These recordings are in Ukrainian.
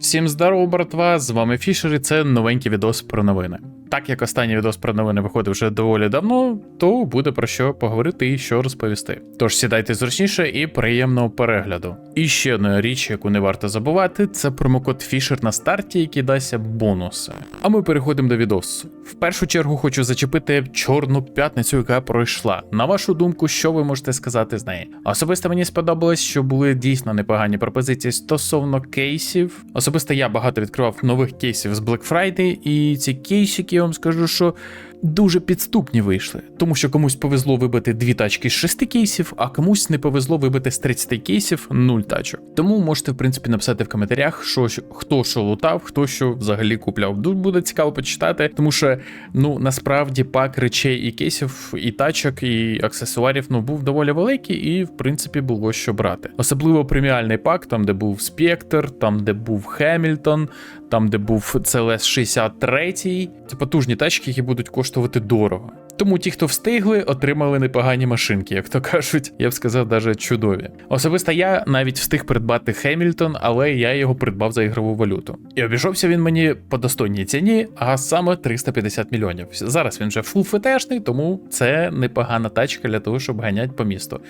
Всім здорово, братва! З вами Фішер, і це новенький відос про новини. Так як останній відос про новини виходив вже доволі давно, то буде про що поговорити і що розповісти. Тож сідайте зручніше і приємного перегляду. І ще одна річ, яку не варто забувати, це промокод Фішер на старті, який дасть бонуси. А ми переходимо до відосу. В першу чергу хочу зачепити чорну п'ятницю, яка пройшла. На вашу думку, що ви можете сказати з неї? Особисто мені сподобалось, що були дійсно непогані пропозиції стосовно кейсів. Особисто я багато відкривав нових кейсів з Black Friday, і ці кейсики, я вам скажу, що дуже підступні вийшли, тому що комусь повезло вибити дві тачки з шести кейсів, а комусь не повезло вибити з 30 кейсів нуль тачок. Тому можете, в принципі, написати в коментарях, що хто що лутав, хто що взагалі купляв. Дуже буде цікаво почитати, тому що ну насправді пак речей і кейсів, і тачок, і аксесуарів ну був доволі великий, і в принципі було що брати. Особливо преміальний пак, там де був Спектр, там де був Хемільтон, там де був CLS 63. Це потужні тачки, які будуть коштувати дорого. Тому ті, хто встигли, отримали непогані машинки, як то кажуть, я б сказав, даже чудові. Особисто я навіть встиг придбати Хемільтон, але я його придбав за ігрову валюту. І обійшовся він мені по достойній ціні, а саме 350 мільйонів. Зараз він вже фул фетешний, тому це непогана тачка для того, щоб ганяти по місту.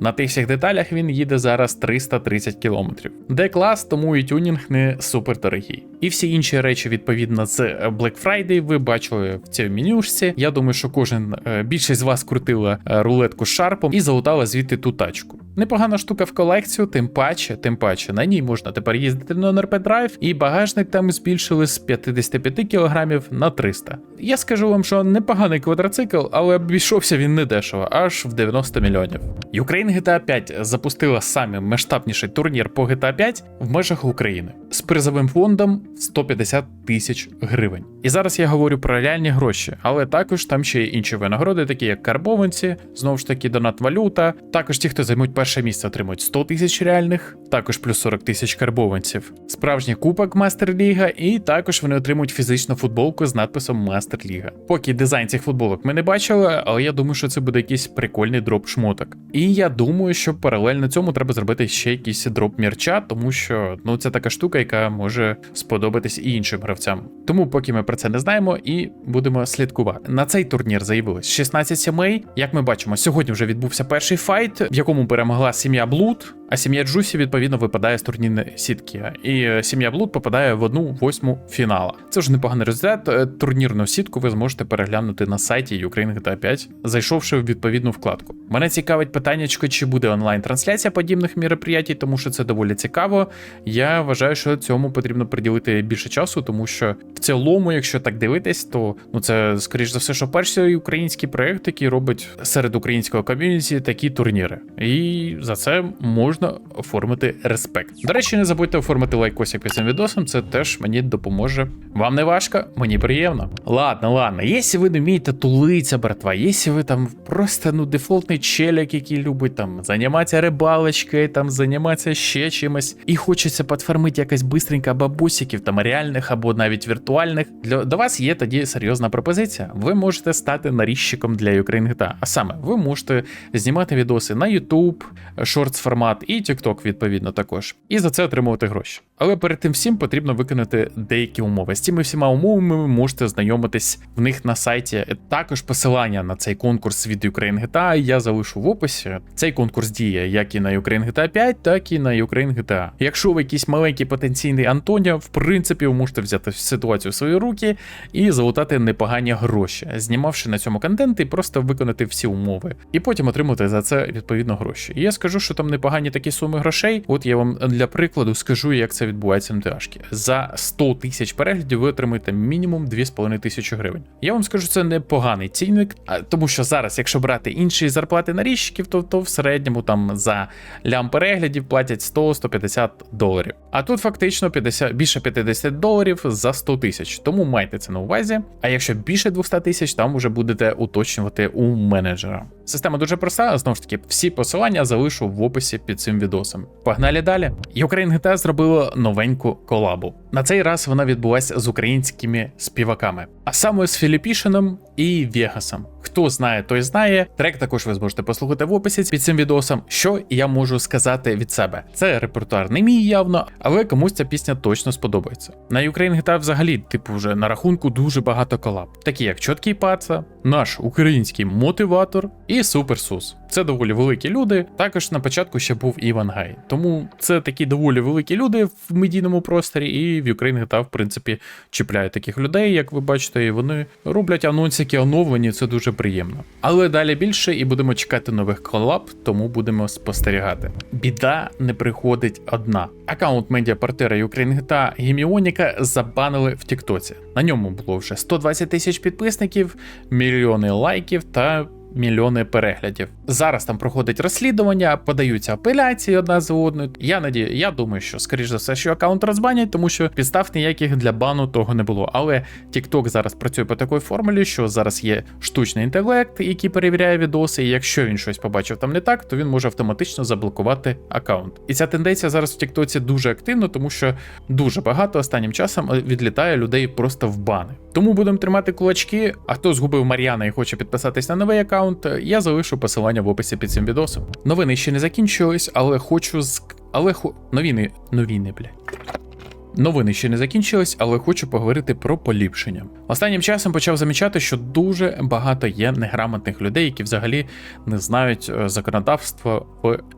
На тих всіх деталях він їде зараз 330 кілометрів. Де клас, тому і тюнінг не супер дорогий. І всі інші речі, відповідно, з Black Friday, ви бачили в цій менюшці. Я думаю, що кожен е, більшість з вас крутила е, рулетку з шарпом і залутала звідти ту тачку. Непогана штука в колекцію, тим паче, тим паче, на ній можна тепер їздити на НРП Drive, і багажник там збільшили з 55 кг на 300. Я скажу вам, що непоганий квадроцикл, але обійшовся він не дешево, аж в 90 мільйонів. Ukraine GTA 5 запустила самий масштабніший турнір по GTA 5 в межах України з призовим фондом 150 тисяч гривень. І зараз я говорю про реальні гроші, але також там ще є інші винагороди, такі як карбованці, знову ж таки, донат валюта. Також ті, хто займуть перше місце, отримують 100 тисяч реальних, також плюс 40 тисяч карбованців, справжній кубок Мастер Ліга, і також вони отримують фізичну футболку з надписом Мастер Ліга. Поки дизайн цих футболок ми не бачили, але я думаю, що це буде якийсь прикольний дроп шмоток. І я думаю, що паралельно цьому треба зробити ще якийсь дроп мерча, тому що ну це така штука, яка може сподобатись і іншим гравцям. Тому поки ми про це не знаємо і будемо слідкувати. На цей турнір заявилось 16 сімей. Як ми бачимо, сьогодні вже відбувся перший файт, в якому перемогла сім'я Блуд. А сім'я Джусі відповідно випадає з турнірної сітки, і е, сім'я Блуд попадає в одну восьму фінала. Це вже непоганий результат. Е, Турнірну сітку ви зможете переглянути на сайті Ukraine GTA 5, зайшовши в відповідну вкладку. Мене цікавить питання, чи буде онлайн-трансляція подібних мероприятій, тому що це доволі цікаво. Я вважаю, що цьому потрібно приділити більше часу, тому що в цілому, якщо так дивитись, то ну це скоріш за все, що перший український проект, який робить серед українського ком'юніті такі турніри. І за це можна оформити респект. До речі, не забудьте оформити лайкосик під цим відосом, це теж мені допоможе. Вам не важко, мені приємно. Ладно, ладно, якщо ви не вмієте тулиться, братва, якщо ви там просто ну дефолтний челік, який любить там займатися рибалочкою, там займатися ще чимось, і хочеться подфармити якось бистренько бабусиків, там реальних або навіть віртуальних. Для до вас є тоді серйозна пропозиція. Ви можете стати наріжчиком для Ukraine. А саме, ви можете знімати відоси на YouTube, шортс формат і TikTok, відповідно, також. І за це отримувати гроші. Але перед тим всім потрібно виконати деякі умови. З цими всіма умовами ви можете знайомитись в них на сайті. Також посилання на цей конкурс від Ukraine GTA я залишу в описі. Цей конкурс діє як і на Ukraine GTA 5, так і на Ukraine GTA. Якщо ви якийсь маленький потенційний Антоня, в принципі, ви можете взяти ситуацію в свої руки і залутати непогані гроші, знімавши на цьому контент і просто виконати всі умови, і потім отримати за це відповідно гроші. І я скажу, що там непогані такі суми грошей. От я вам для прикладу скажу, як це відбувається МТАшки. За 100 тисяч переглядів ви отримаєте мінімум 2,5 тисячі гривень. Я вам скажу, це непоганий цінник, тому що зараз, якщо брати інші зарплати наріжчиків, то, то в середньому там за лям переглядів платять 100-150 доларів. А тут фактично 50, більше 50 доларів за 100 тисяч. Тому майте це на увазі. А якщо більше 200 тисяч, там вже будете уточнювати у менеджера. Система дуже проста, знову ж таки, всі посилання залишу в описі під цим відосом. Погнали далі. Ukraine GTA зробило новеньку колабу. На цей раз вона відбулася з українськими співаками, а саме з Філіпішином і Вегасом. Хто знає, той знає. Трек також ви зможете послухати в описі під цим відосом. Що я можу сказати від себе? Це репертуар не мій явно, але комусь ця пісня точно сподобається. На Ukraine GTA взагалі, типу, вже на рахунку дуже багато колаб, такі як Чоткий Паца, наш український мотиватор і Супер Сус. Це доволі великі люди. Також на початку ще був Іван Гай. Тому це такі доволі великі люди в медійному просторі, і в Ukraine GTA, в принципі, чіпляють таких людей, як ви бачите, і вони роблять анонсики оновлені, це дуже приємно. Але далі більше і будемо чекати нових колаб, тому будемо спостерігати. Біда не приходить одна. Аккаунт медіапартнера Ukraine GTA Гіміоніка забанили в Тіктоці. На ньому було вже 120 тисяч підписників, мільйони лайків та мільйони переглядів. Зараз там проходить розслідування, подаються апеляції одна за одною. Я надію, я думаю, що скоріш за все, що аккаунт розбанять, тому що підстав ніяких для бану того не було. Але TikTok зараз працює по такій формулі, що зараз є штучний інтелект, який перевіряє відоси. І якщо він щось побачив там не так, то він може автоматично заблокувати аккаунт. І ця тенденція зараз в TikTok дуже активна, тому що дуже багато останнім часом відлітає людей просто в бани. Тому будемо тримати кулачки. А хто згубив Мар'яна і хоче підписатись на новий аккаунт, я залишу посилання в описі під цим відосом. Новини ще не закінчились, але хочу з. Але хо... новини. Новини, блядь. Новини ще не закінчились, але хочу поговорити про поліпшення. Останнім часом почав замічати, що дуже багато є неграмотних людей, які взагалі не знають е, законодавства,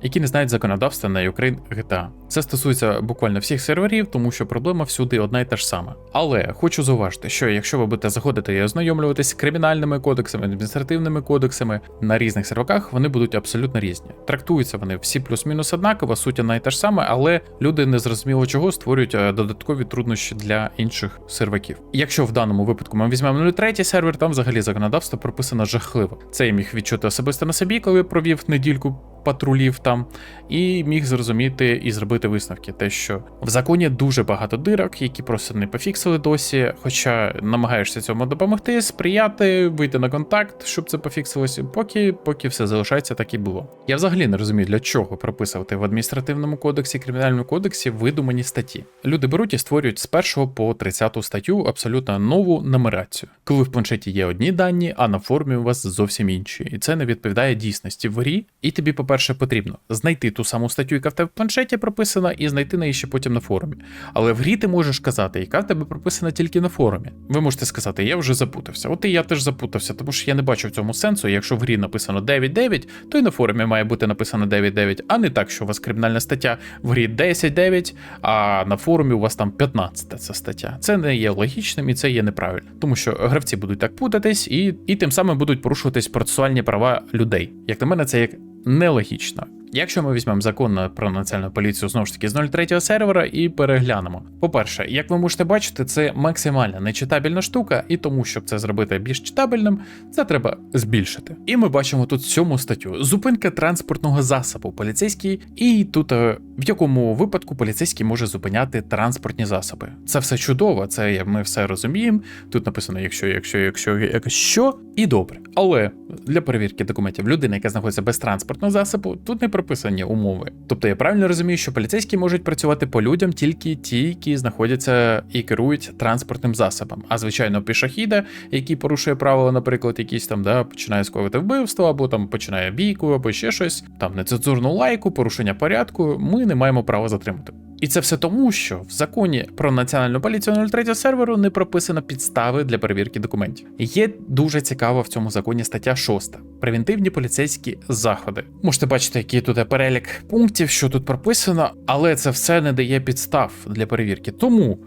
які не знають законодавства на Ukraine GTA. Це стосується буквально всіх серверів, тому що проблема всюди одна і та ж сама. Але хочу зауважити, що якщо ви будете заходити і ознайомлюватись з кримінальними кодексами, адміністративними кодексами на різних серваках, вони будуть абсолютно різні. Трактуються вони всі плюс-мінус однаково, суть одна і та ж сама, але люди незрозуміло чого створюють е, додаткові труднощі для інших серваків. Якщо в даному випадку ми візьмемо 03 сервер, там взагалі законодавство прописано жахливо. Це я міг відчути особисто на собі, коли провів недільку патрулів там, і міг зрозуміти і зробити висновки, те, що в законі дуже багато дирок, які просто не пофіксили досі. Хоча намагаєшся цьому допомогти, сприяти, вийти на контакт, щоб це пофіксилося, поки поки все залишається так і було. Я взагалі не розумію, для чого прописувати в адміністративному кодексі, кримінальному кодексі видумані статті. Люди беруть і створюють з 1 по 30 статтю абсолютно нову нумерацію, коли в планшеті є одні дані, а на формі у вас зовсім інші, і це не відповідає дійсності в грі, і тобі, по-перше, потрібно знайти ту саму статтю, яка в тебе в планшеті прописана, і знайти неї ще потім на форумі. Але в грі ти можеш казати, яка в тебе прописана тільки на форумі. Ви можете сказати, я вже запутався. От і я теж запутався, тому що я не бачу в цьому сенсу. Якщо в грі написано 9.9, то і на форумі має бути написано 9.9, а не так, що у вас кримінальна стаття в грі 10.9, а на форумі у вас там 15 ця стаття. Це не є логічним і це є неправильно, тому що гравці будуть так путатись, і, і тим самим будуть порушуватись процесуальні права людей. Як на мене, це як нелогічно. Якщо ми візьмемо закон про національну поліцію знову ж таки з 03 сервера і переглянемо. По-перше, як ви можете бачити, це максимально нечитабельна штука, і тому, щоб це зробити більш читабельним, це треба збільшити. І ми бачимо тут сьому статтю: зупинка транспортного засобу поліцейський, і тут е, в якому випадку поліцейський може зупиняти транспортні засоби. Це все чудово, це ми все розуміємо. Тут написано, якщо, якщо, якщо, якщо, і добре. Але для перевірки документів людина, яка знаходиться без транспортного засобу, тут не прописані умови. Тобто я правильно розумію, що поліцейські можуть працювати по людям тільки ті, які знаходяться і керують транспортним засобом. А звичайно, пішохіда, який порушує правила, наприклад, якісь там, да, починає сковити вбивство, або там починає бійку, або ще щось, там нецензурну лайку, порушення порядку, ми не маємо права затримати. І це все тому, що в законі про національну поліцію 03 серверу не прописано підстави для перевірки документів. Є дуже цікава в цьому законі стаття 6. Превентивні поліцейські заходи. Можете бачити, який тут перелік пунктів, що тут прописано, але це все не дає підстав для перевірки. Тому,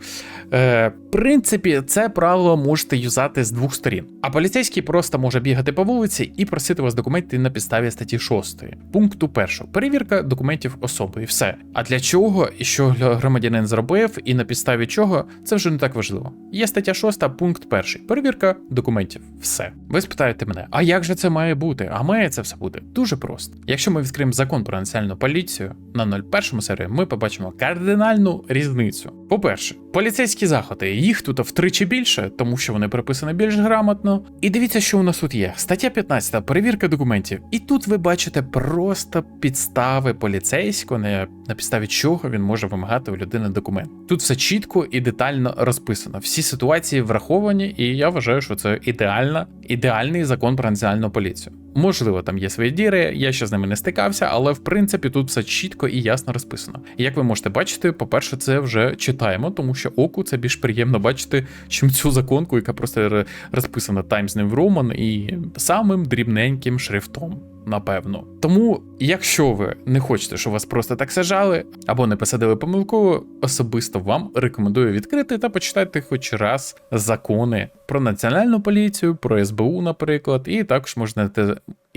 е, в принципі, це правило можете юзати з двох сторін. А поліцейський просто може бігати по вулиці і просити вас документи на підставі статті 6. Пункту 1. Перевірка документів особи і все. А для чого і що громадянин зробив, і на підставі чого, це вже не так важливо. Є стаття 6, пункт 1. Перевірка документів. Все. Ви спитаєте мене, а як же це має бути? А має це все бути дуже просто. Якщо ми відкриємо закон про національну поліцію на 01 серії, ми побачимо кардинальну різницю. По-перше, поліцейські заходи, їх тут втричі більше, тому що вони приписані більш грамотно. І дивіться, що у нас тут є. Стаття 15, перевірка документів. І тут ви бачите просто підстави поліцейського, на, на підставі чого він може вимагати у людини документ. Тут все чітко і детально розписано. Всі ситуації враховані, і я вважаю, що це ідеальна ідеальний закон про національну поліцію. Можливо, там є свої діри, я ще з ними не стикався, але в принципі тут все чітко і ясно розписано. Як ви можете бачити, по-перше, це вже читаємо, тому що оку це більш приємно бачити, чим цю законку, яка просто розписана Times New Roman і самим дрібненьким шрифтом. Напевно. Тому, якщо ви не хочете, щоб вас просто так сажали або не посадили помилково, особисто вам рекомендую відкрити та почитати хоч раз закони про національну поліцію, про СБУ, наприклад, і також можна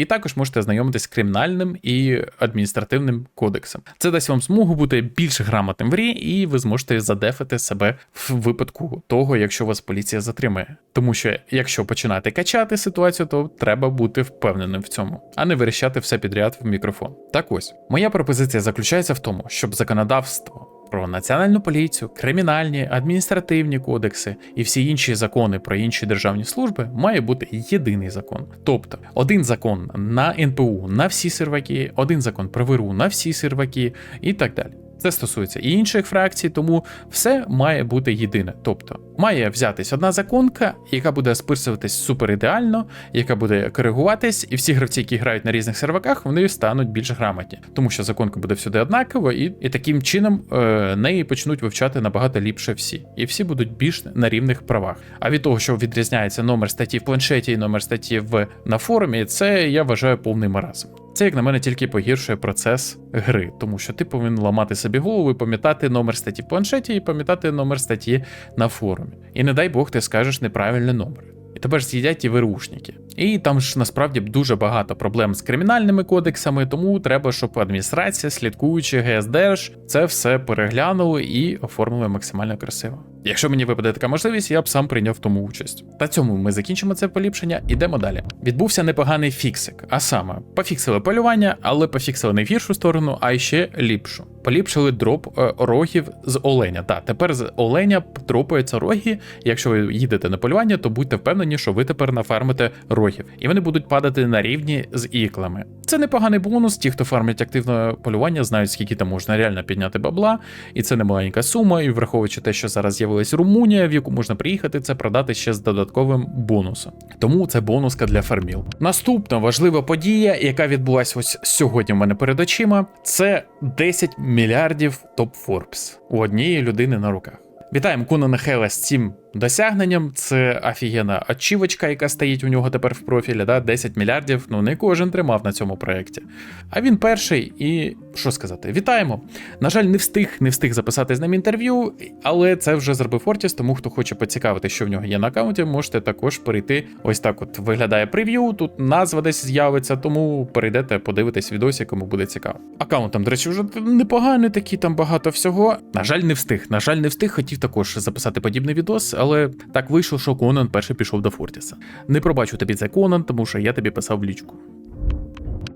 і також можете ознайомитись з кримінальним і адміністративним кодексом. Це дасть вам змогу бути більш грамотним в грі, і ви зможете задефати себе в випадку того, якщо вас поліція затримає. Тому що якщо починати качати ситуацію, то треба бути впевненим в цьому, а не верещати все підряд в мікрофон. Так ось моя пропозиція заключається в тому, щоб законодавство. Про національну поліцію, кримінальні, адміністративні кодекси і всі інші закони про інші державні служби має бути єдиний закон. Тобто один закон на НПУ на всі серваки, один закон про ВРУ на всі серваки і так далі. Це стосується і інших фракцій, тому все має бути єдине. Тобто має взятись одна законка, яка буде списуватись супер ідеально, яка буде коригуватись, і всі гравці, які грають на різних серваках, вони стануть більш грамотні, тому що законка буде всюди однакова, і, і таким чином е, неї почнуть вивчати набагато ліпше всі, і всі будуть більш на рівних правах. А від того, що відрізняється номер статті в планшеті і номер статті в на форумі, це я вважаю повний маразм. Це, як на мене, тільки погіршує процес гри, тому що ти повинен ламати собі голову і пам'ятати номер статті в планшеті і пам'ятати номер статті на форумі. І не дай Бог, ти скажеш неправильний номер. І тебе ж з'їдять ті ВРУшники. І там ж насправді дуже багато проблем з кримінальними кодексами, тому треба, щоб адміністрація, слідкуючи ГСДРЖ, це все переглянули і оформили максимально красиво. Якщо мені випаде така можливість, я б сам прийняв тому участь. Та цьому ми закінчимо це поліпшення, ідемо далі. Відбувся непоганий фіксик, а саме пофіксили полювання, але пофіксили не гіршу сторону, а ще ліпшу. Поліпшили дроп е, рогів з оленя. Так, тепер з оленя дропаються роги. Якщо ви їдете на полювання, то будьте впевнені, що ви тепер нафармите рогів, і вони будуть падати на рівні з іклами. Це непоганий бонус. Ті, хто фармить активне полювання, знають, скільки там можна реально підняти бабла, і це не маленька сума. І враховуючи те, що зараз з'явилась Румунія, в яку можна приїхати, це продати ще з додатковим бонусом. Тому це бонуска для фарміл. Наступна важлива подія, яка відбулася ось сьогодні в мене перед очима, це 10 мільярдів топ Форбс у однієї людини на руках. Вітаємо Кунана Хела з цим досягненням. Це офігенна ачівочка, яка стоїть у нього тепер в профілі. Да? 10 мільярдів. Ну не кожен тримав на цьому проєкті. А він перший, і що сказати, вітаємо. На жаль, не встиг, не встиг записати з ним інтерв'ю, але це вже зробив Фортіс, тому хто хоче поцікавити, що в нього є на аккаунті, можете також перейти. Ось так от виглядає прев'ю. Тут назва десь з'явиться, тому перейдете, подивитесь відосі, кому буде цікаво. Аккаунт там, до речі, вже непоганий, такий там багато всього. На жаль, не встиг. На жаль, не встиг. Хотів також записати подібний відос, але так вийшло, що Конан перший пішов до Фортіса. Не пробачу тобі це Конан, тому що я тобі писав в лічку.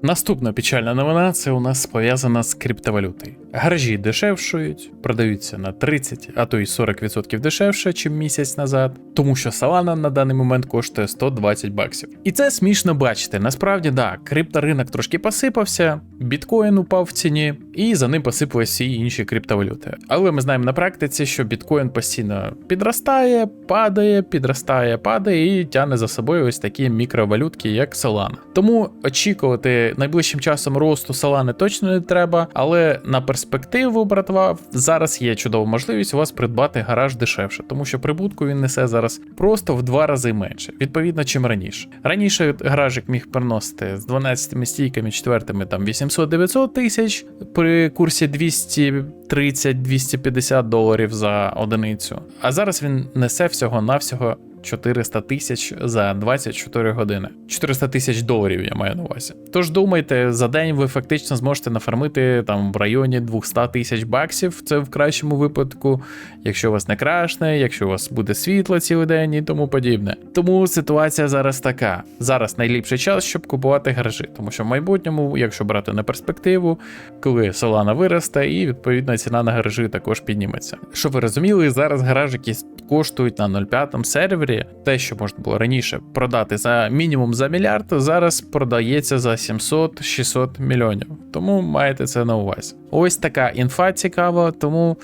Наступна печальна новина це у нас пов'язана з криптовалютою. Гаражі дешевшують, продаються на 30, а то й 40% дешевше, ніж місяць назад, тому що Solana на даний момент коштує 120 баксів. І це смішно бачити. Насправді, да, крипторинок трошки посипався, біткоін упав в ціні, і за ним посипались всі інші криптовалюти. Але ми знаємо на практиці, що біткоін постійно підростає, падає, підростає, падає і тягне за собою ось такі мікровалютки, як Solana. Тому очікувати найближчим часом росту Solana точно не треба, але на перспективу, братва, зараз є чудова можливість у вас придбати гараж дешевше, тому що прибутку він несе зараз просто в два рази менше, відповідно, чим раніше. Раніше гаражик міг приносити з 12 стійками, четвертими там 800-900 тисяч при курсі 230-250 доларів за одиницю. А зараз він несе всього-навсього 400 тисяч за 24 години. 400 тисяч доларів я маю на увазі. Тож думайте, за день ви фактично зможете нафармити там в районі 200 тисяч баксів. Це в кращому випадку, якщо у вас не крашне, якщо у вас буде світло цілий день і тому подібне. Тому ситуація зараз така. Зараз найліпший час, щоб купувати гаражі, тому що в майбутньому, якщо брати на перспективу, коли Solana виросте, і відповідно ціна на гаражі також підніметься. Щоб ви розуміли, зараз гаражики коштують на 0,5 сервері далі. Те, що можна було раніше продати за мінімум за мільярд, зараз продається за 700-600 мільйонів. Тому маєте це на увазі. Ось така інфа цікава, тому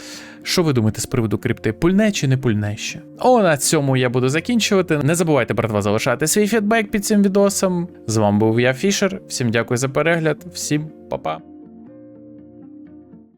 що ви думаєте з приводу крипти? Пульне чи не пульне ще? О, на цьому я буду закінчувати. Не забувайте, братва, залишати свій фідбек під цим відосом. З вами був я, Фішер. Всім дякую за перегляд, всім па-па.